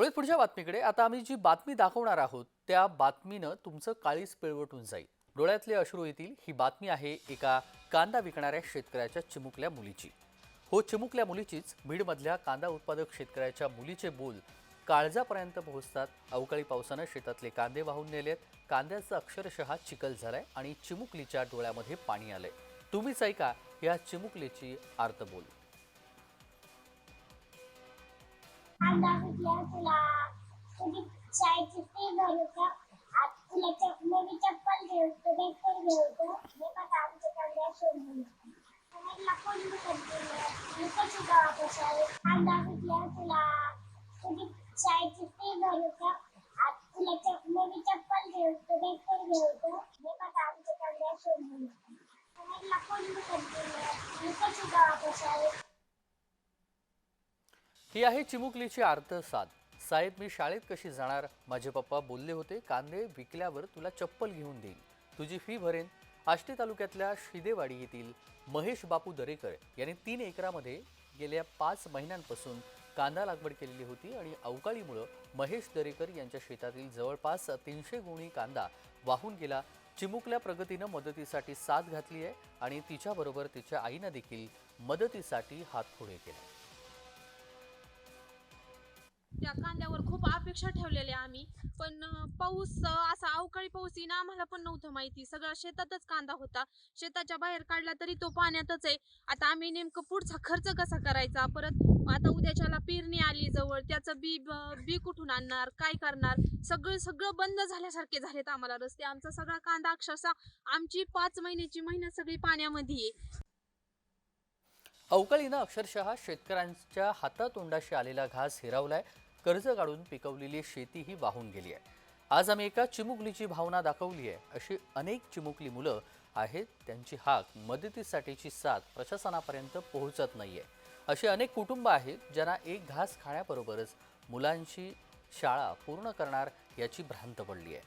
वळत पुढच्या बातमीकडे. आता आम्ही जी बातमी दाखवणार आहोत त्या बातमीनं तुमचं काळीच पिळवटून जाईल. डोळ्यातले अश्रू येतील. ही बातमी आहे एका कांदा विकणाऱ्या शेतकऱ्याच्या चिमुकल्या मुलीची. हो चिमुकल्या मुलीचीच बीडमधल्या कांदा उत्पादक शेतकऱ्याच्या मुलीचे बोल काळजापर्यंत पोहोचतात. अवकाळी पावसानं शेतातले कांदे वाहून नेलेत. कांद्याचं अक्षरशः चिखल झालाय आणि चिमुकलीच्या डोळ्यामध्ये पाणी आलंय. तुम्हीच ऐका या चिमुकलीची आर्तबोल. कांदा विकल्या तुला तुझी शाळेची फी भरू का आज तुला चप नवी चप्पल घेऊतो पेपर घेऊतो हे बघा आमचे कांद्या शोधून मला कोण विकत दिलं मी कशी गावा कशावे कांदा विकल्या तुला तुझी शाळेची फी भरू का आज तुला चप नवी चप्पल घेऊतो पेपर घेऊतो हे बघा आमचे कांद्या शोधून मला कोण विकत दिलं मी कशी गावा ही आहे चिमुकलीची आर्त साध. साहेब मी शाळेत कशी जाणार? माझे पप्पा बोलले होते कांदे विकल्यावर तुला चप्पल घेऊन देईन. तुझी फी भरेन. आष्टी तालुक्यातल्या शिदेवाडी येथील महेश बापू दरेकर यांनी तीन एकरामध्ये गेल्या पाच महिन्यांपासून कांदा लागवड केलेली होती आणि अवकाळीमुळं महेश दरेकर यांच्या शेतातील जवळपास तीनशे गुणी कांदा वाहून गेला. चिमुकल्या प्रगतीनं मदतीसाठी साथ घातली आहे आणि तिच्याबरोबर तिच्या आईनं देखील मदतीसाठी हात पुढे केले. त्या कांद्यावर खूप अपेक्षा ठेवलेल्या आम्ही. पण पाऊस असा अवकाळी पाऊस येईन आम्हाला पण नव्हतं माहिती. सगळा शेतातच कांदा होता. शेताच्या बाहेर काढला तरी तो पाण्यातच आहे. आता आम्ही नेमकं पुढचा खर्च कसा करायचा? परत आता उद्याच्याला पेरणी आली जवळ. त्याचं बी बी कुठून आणणार? काय करणार? सगळं सगळं बंद झाल्यासारखे झालेत आम्हाला रस्ते. आमचा सगळा कांदा अक्षरशः आमची पाच महिन्याची महिना सगळी पाण्यामध्ये आहे. अवकाळीनं अक्षरशः शेतकऱ्यांच्या हातातोंडाशी आलेला घास हिरावलाय. कर्ज काढून पिकवलेली शेती ही वाहून गेली आहे. आज आम्ही एका चिमुकलीची भावना दाखवली आहे. अशी अनेक चिमुकली मुलं आहेत त्यांची हाक मदतीसाठीची साथ प्रशासनापर्यंत पोहोचत नाही आहे अशी अनेक कुटुंब आहेत ज्यांना एक घास खाण्याबरोबरच मुलांची शाळा पूर्ण करणार याची भ्रांत पडली आहे.